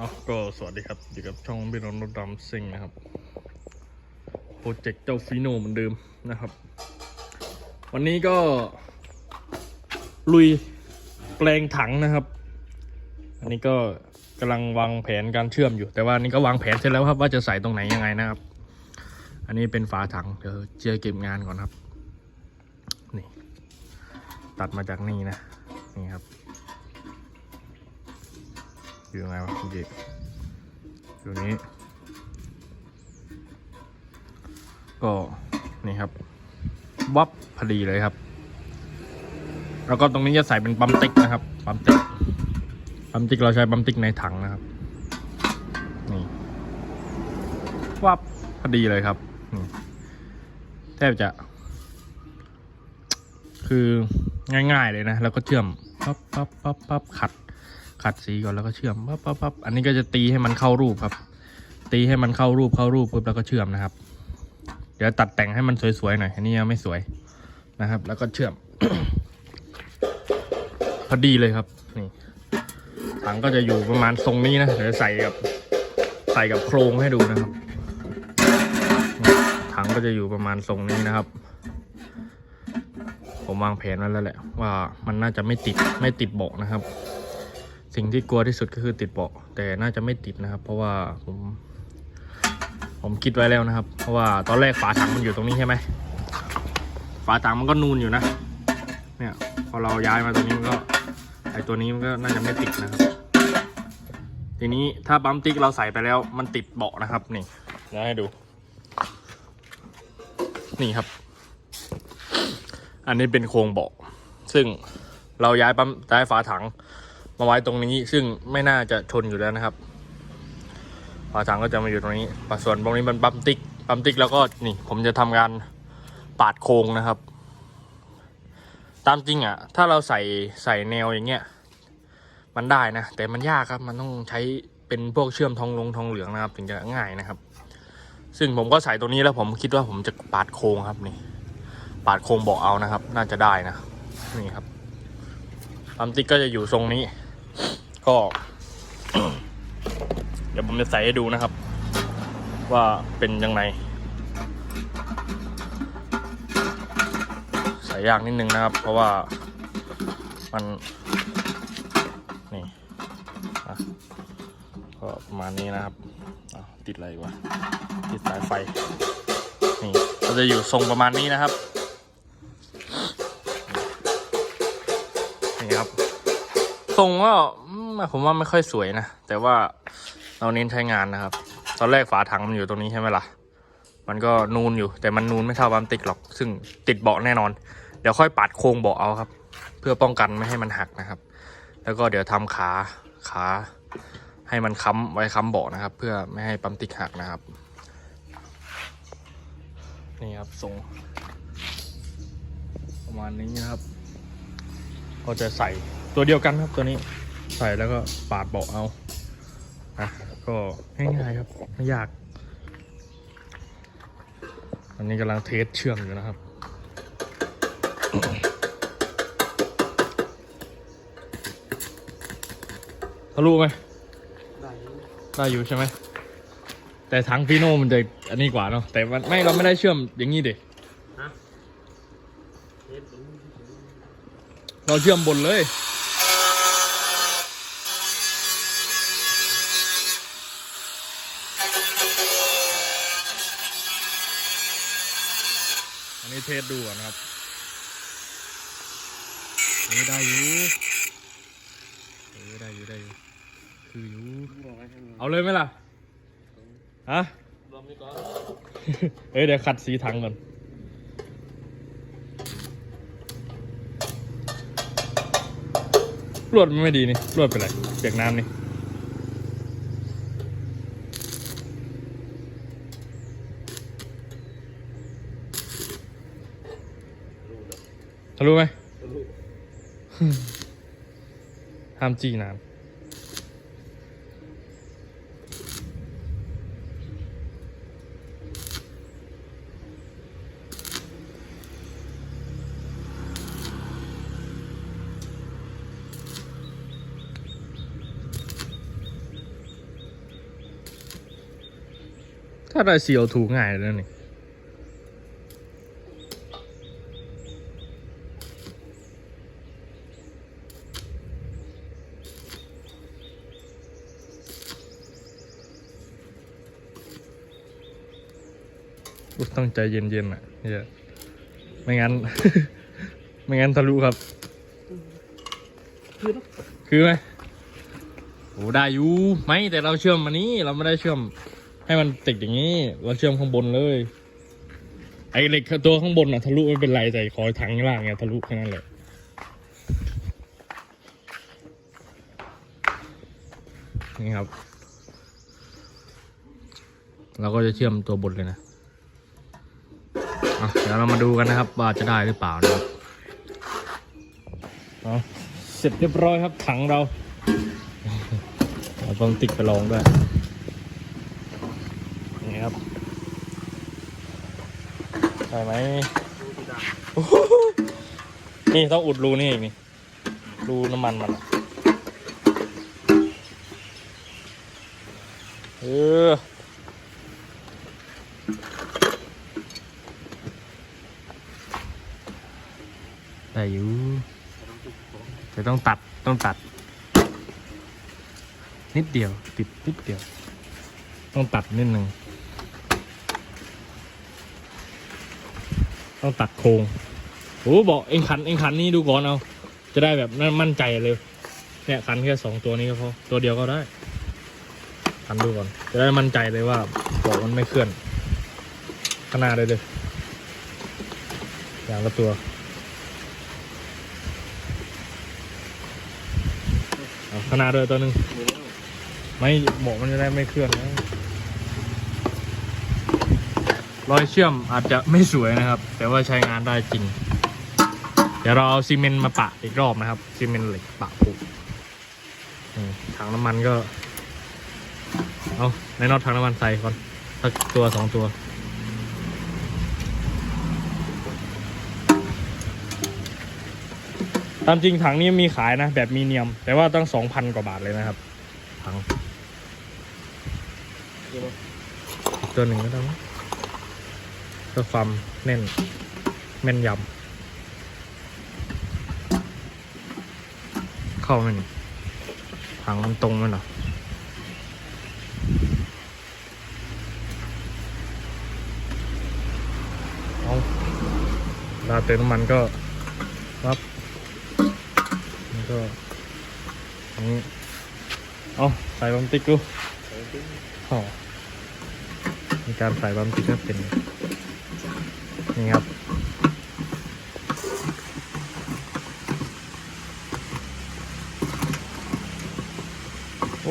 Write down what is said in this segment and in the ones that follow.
เอาก็สวัสดีครับอยู่กับช่องบินรถดำซิ่งนะครับ โปรเจกต์เจ้าฟีโนเหมือนเดิมนะครับ วันนี้ก็ ลุยแปลงถังนะครับ อันนี้ก็กำลังวางแผนการเชื่อมอยู่ แต่ว่านี่ก็วางแผนเสร็จแล้วครับว่าจะใส่ตรงไหนยังไงนะครับ อันนี้เป็นฝาถังเดี๋ยวเจียเก็บงานก่อนครับ นี่ ตัดมาจากนี่นะ นี่ครับ อยู่ยังไงวะพี่เจอยู่นี้ ก็นี่ครับวับพอดีเลยครับ แล้วก็ตรงนี้จะใส่เป็นปั๊มติ๊กนะครับปั๊มติ๊กปั๊มติ๊กเราใช้ปั๊มติ๊กในถังนะครับนี่วับพอดีเลยครับแทบจะ คือง่ายๆเลยนะ แล้วก็เชื่อมปั๊บปั๊บปั๊บปั๊บขัด ขัดสีก่อนแล้วก็เชื่อมปั๊บปั๊บปั๊บอันนี้ก็จะตีให้มันเข้ารูปครับ ตีให้มันเข้ารูปเข้ารูปปุ๊บแล้วก็เชื่อมนะครับ เดี๋ยวตัดแต่งให้มันสวยๆหน่อยอันนี้ยังไม่สวยนะครับ แล้วก็เชื่อม พอดีเลยครับนี่ถังก็จะอยู่ประมาณทรงนี้นะเดี๋ยวใส่กับใส่กับโครงให้ดูนะครับ ถังก็จะอยู่ประมาณทรงนี้นะครับผมวางแผนไว้แล้วแหละว่ามันน่าจะไม่ติดไม่ติดเบาะนะครับ สิ่งที่กลัวที่สุดก็คือติดเบาะแต่น่าจะไม่ติดนะครับ เพราะว่าผมผมคิดไว้แล้วนะครับ เพราะว่าตอนแรกฝาถังมันอยู่ตรงนี้ใช่ไหมฝาถังมันก็นูนอยู่นะ เนี่ยพอเราย้ายมาตรงนี้มันก็ไอตัวนี้มันก็น่าจะไม่ติดนะครับ ทีนี้ถ้าปั๊มติ๊กเราใส่ไปแล้วมันติดเบาะนะครับนี่เดี๋ยวให้ดู นี่ครับ อันนี้เป็นโครงเบาะซึ่งเราย้ายปั๊มย้ายฝาถัง มาไว้ตรงนี้ซึ่งไม่น่าจะชนอยู่แล้วนะครับฝาถังก็จะมาอยู่ตรงนี้ส่วนตรงนี้มันปั๊มติ๊กปั๊มติ๊กแล้วก็นี่ ผมจะทำการปาดโครงนะครับ ตามจริงอะ ถ้าเราใส่ใส่แนวอย่างเงี้ย มันได้นะ แต่มันยากครับ มันต้องใช้เป็นพวกเชื่อมทองลงทองเหลืองนะครับ ถึงจะง่ายนะครับ ซึ่งผมก็ใส่ตัวนี้แล้วผมคิดว่าผมจะปาดโครงครับนี่ ปาดโครงบาะเอานะครับ น่าจะได้นะ นี่ครับปั๊มติ๊กก็จะอยู่ทรงนี้ ก็ เดี๋ยวผมจะใส่ให้ดูนะครับ ว่าเป็นยังไงใส่ยากนิดนึงนะครับ เพราะว่ามันนี่ก็ประมาณนี้นะครับติดอะไรวะติดสายไฟนี่ก็จะอยู่ทรงประมาณนี้นะครับนี่ครับ ทรงก็ผมว่าไม่ค่อยสวยนะ แต่ว่าเราเน้นใช้งานนะครับ ตอนแรกฝาถังมันอยู่ตรงนี้ใช่ไหมล่ะ มันก็นูนอยู่แต่มันนูนไม่เท่าปั๊มติกหรอก ซึ่งติดเบาะแน่นอน เดี๋ยวค่อยปัดโครงเบาะเอาครับ เพื่อป้องกันไม่ให้มันหักนะครับ แล้วก็เดี๋ยวทำขาขาให้มันค้ำไว้ค้ำเบาะนะครับ เพื่อไม่ให้ปั๊มติกหักนะครับ นี่ครับทรงประมาณนี้นะครับ ก็จะใส่ตัวเดียวกันครับตัวนี้ใส่แล้วก็ปาดเบาะเอานะก็ง่ายๆครับไม่ยากอันนี้กำลังเทสเชื่อมอยู่นะครับทะลุไหมได้อยู่ได้อยู่ใช่ไหมแต่ถังฟีโน่มันจะอันนี้กว่าเนาะแต่มันไม่เราไม่ได้เชื่อมอย่างนี้เดิเทสดู เราเชื่อมบนเลย อันนี้เทสดูก่อนนะครับเออได้อยู่เออได้อยู่ได้อยู่คืออยู่บอกไว้ให้มันเอาเลยไหมล่ะ ฮะรวมนี้ก่อนเอ้ยเดี๋ยวขัดสีถังก่อน รวดมันไม่ดีนี่รวดเป็นไรเปียกน้ำนี่ทะลุไหมรู้ห้ามจี้น้ ถ้าได้ CO2 ง่ายแล้วนี่อุ๊ยต้องใจเย็นๆอะเฮียไม่งั้น ไม่งั้นทะลุครับ คือแล้วคือไหมโอ้ได้อยู่ไม่แต่เราเชื่อมมานี้เราไม่ได้เชื่อม ให้มันติดอย่างนี้เราเชื่อมข้างบนเลย ไอ้เหล็กตัวข้างบนอะทะลุไม่เป็นไรแต่ขอถังล่างเนี่ยทะลุแค่นั้นแหละนี่ครับ เราก็จะเชื่อมตัวบนเลยนะเดี๋ยวเรามาดูกันนะครับ ว่าจะได้หรือเปล่านะครับเสร็จเรียบร้อยครับถังเราเอาต้องติ๊กไปลองด้วยนี่ครับ ได้ไหมโอ้โหนี่ต้องอุดรูนี่อีกนี่รูน้ำมันมันอะเออได้อยู่แต่ต้องตัดต้องตัด นิดเดียว ติดนิดเดียว ต้องตัดนิดหนึ่ง ต้องตัดโครงโอ้บอกเอ็งขันเอ็งขันนี่ดูก่อนเอา จะได้แบบนั่นมั่นใจเลย เนี่ยขันแค่สองตัวนี้ก็พอ ตัวเดียวก็ได้ ขันดูก่อน จะได้มั่นใจเลยว่าบอกมันไม่เคลื่อนขนาดเลยเลยอย่างละตัวขนาดเลยตัวหนึ่งไม่บอกมันจะได้ไม่เคลื่อนนะ รอยเชื่อมอาจจะไม่สวยนะครับ แต่ว่าใช้งานได้จริง เดี๋ยวเราเอาซีเมนต์มาปะอีกรอบนะครับซีเมนต์เหล็กปะปุถังน้ำมันก็ เอาในน็อตถังน้ำมันใส่ก่อนสักตัวสองตัวตามจริงถังนี้มีขายนะ แบบมีเนียม แต่ว่าตั้งสองพันกว่าบาทเลยนะครับ ถังอีกตัวหนึ่งก็ได้ เพื่อความแน่นแม่นยำเข้าไหมนี่ถังมันตรงไหมเนาะเอาเวลาเติมน้ำมันก็ปั๊บมันก็อันนี้เอาใส่บัมติ๊กดูใส่ติ้งอ๋อมีการใส่บัมติกก็เป็น นี่ครับ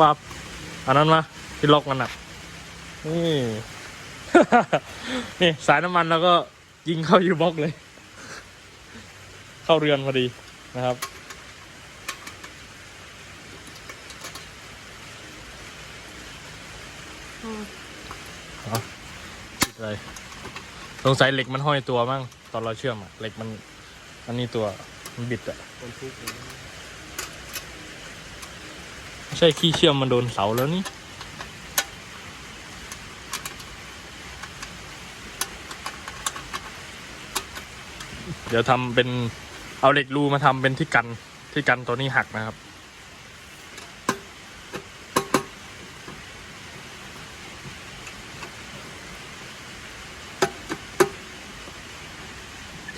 วับอันนั้นมาที่ล็อกมันอะ นี่ นี่ สายน้ำมันแล้วก็ยิงเข้ายูบ็อกเลย เข้าเรือนพอดีนะครับเอาปิดเลย สงสัยเหล็กมันห้อยตัวมั้งตอนเราเชื่อมอะเหล็กมันอันนี้ตัวมันบิดอะคนทุกข์เลยไม่ใช่ขี้เชื่อมมันโดนเสาแล้วนี่เดี๋ยวทำเป็นเอาเหล็กรูมาทำเป็นที่กันที่กันตัวนี้หักนะครับ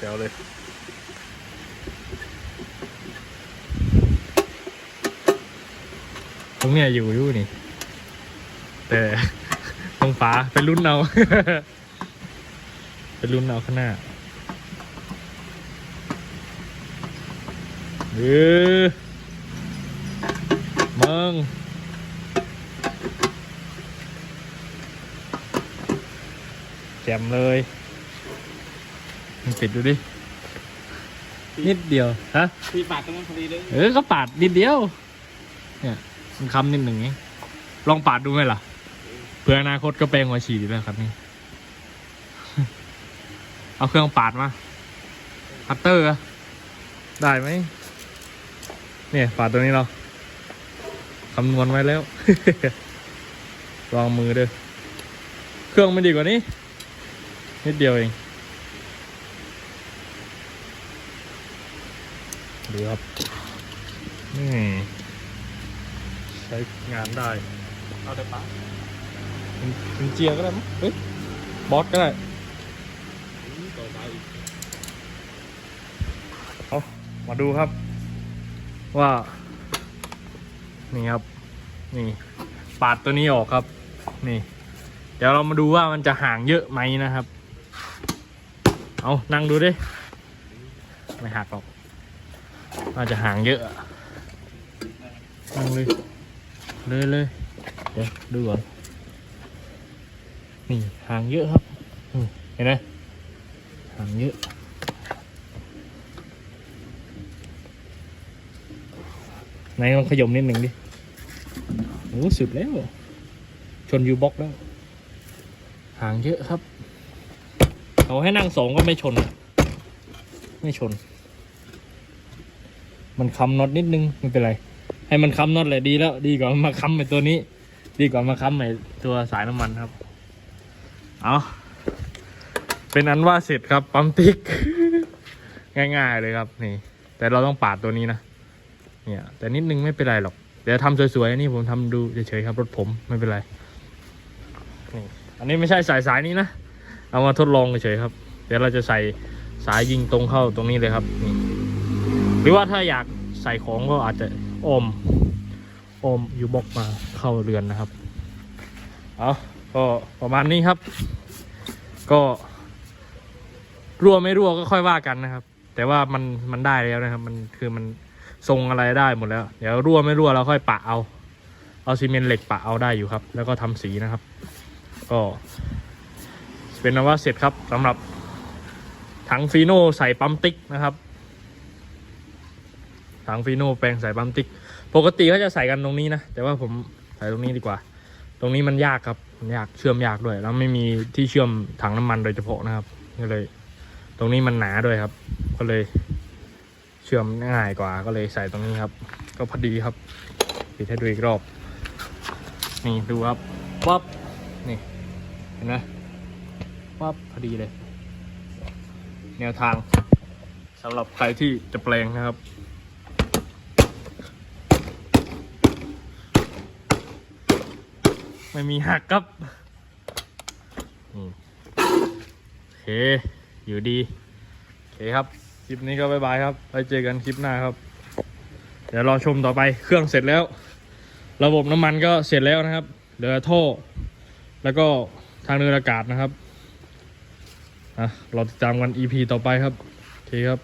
จ๋วเลยตรงเนี้ยอยู่อยู่นี่ แต่ตรงฝาเป็นรุ่นเอาเป็นรุ่นเอาข้างหน้าเออมึงแจ่มเลย ปิดดูดิ นิดเดียว ฮะพี่ปาดตรงนั้นพอดีเลยเออ ก็ปาดนิดเดียว เนี่ยมันคำนิดหนึ่งเองลองปาดดูไหมล่ะ เพื่ออนาคตก็แปลงหัวฉีดแล้วครับนี่ เอาเครื่องปาดมาคัตเตอร์อะได้ไหม เนี่ยปาดตัวนี้เราคำนวณไว้แล้ว ลองมือเด้อรื่องไม่ดีกว่านี้ นิดเดียวเอง ดูครับนี่ใช้งานได้ เอาแต่ปลาเป็นเป็นเจียก็ได้มั้งเฮ้ยบอสก็ได้ต่อไปอีกเอามาดูครับ ว่า นี่ครับ นี่ปาดตัวนี้ออกครับ นี่ เดี๋ยวเรามาดูว่ามันจะห่างเยอะไหมนะครับ เอานั่งดูดิ ไม่หักหรอก น่าจะห่างเยอะอะนั่งเลย เลยเลยเดี๋ยวดูก่อน นี่ห่างเยอะครับ เห็นไหมห่างเยอะ ไหนลองขยมนิดหนึ่งดิโอ้สุดแล้ว ชนยูบ็อกแล้ว ห่างเยอะครับเอาให้นั่งสองก็ไม่ชน ไม่ชน มันค้ำน็อตนิดนึงไม่เป็นไร ให้มันค้ำน็อตแหละดีแล้ว ดีกว่ามาค้ำไอ้ตัวนี้ ดีกว่ามาค้ำไอ้ตัวสายน้ำมันครับ เอาเป็นอันว่าเสร็จครับปั๊มติ๊ก ง่าย ๆเลยครับนี่ แต่เราต้องปาดตัวนี้นะเนี่ย แต่นิดนึงไม่เป็นไรหรอกเดี๋ยวทำสวยๆอันนี่ผมทำดูเฉยๆครับรถผมไม่เป็นไรนี่อันนี้ไม่ใช่สายสายนี้นะ เอามาทดลองเฉยๆครับ เดี๋ยวเราจะใส่สายยิงตรงเข้าตรงนี้เลยครับนี่ รือว่าถ้าอยากใส่ของก็อาจจะอมอมอยู่บ็อกมาเข้าเรือนนะครับ เอาก็ประมาณนี้ครับ ก็รั่วไม่รั่วก็ค่อยว่ากันนะครับ แต่ว่ามันมันได้แล้วนะครับ มันคือมันทรงอะไรได้หมดแล้ว เดี๋ยวรั่วไม่รั่วเราค่อยปะเอา เอาซีเมนต์เหล็กปะเอาได้อยู่ครับ แล้วก็ทำสีนะครับ ก็เป็นนว่าเสร็จครับสำหรับถังฟีโน่ใส่ปั๊มติ๊กนะครับ ถังฟีโน่แปลงใส่ปั๊มติ๊ก ปกติเขาจะใส่กันตรงนี้นะ แต่ว่าผมใส่ตรงนี้ดีกว่า ตรงนี้มันยากครับมันยากเชื่อมยากด้วย แล้วไม่มีที่เชื่อมถังน้ำมันโดยเฉพาะนะครับก็เลย ตรงนี้มันหนาด้วยครับ ก็เลย เชื่อมง่ายกว่า ก็เลยใส่ตรงนี้ครับ ก็พอดีครับปิดให้ดูอีกรอบ นี่ดูครับปั๊บนี่เห็นไหมปั๊บพอดีเลย แนวทางสำหรับใครที่จะแปลงนะครับ ไม่มีหักครับอืมโอเค อยู่ดี โอเคครับ คลิปนี้ก็บายบายครับไว้เจอกันคลิปหน้าครับ เดี๋ยวรอชมต่อไป เครื่องเสร็จแล้ว ระบบน้ำมันก็เสร็จแล้วนะครับ เหลือท่อ แล้วก็ทางเดินอากาศนะครับอะเราติดตามกัน EP ต่อไปครับ โอเคครับ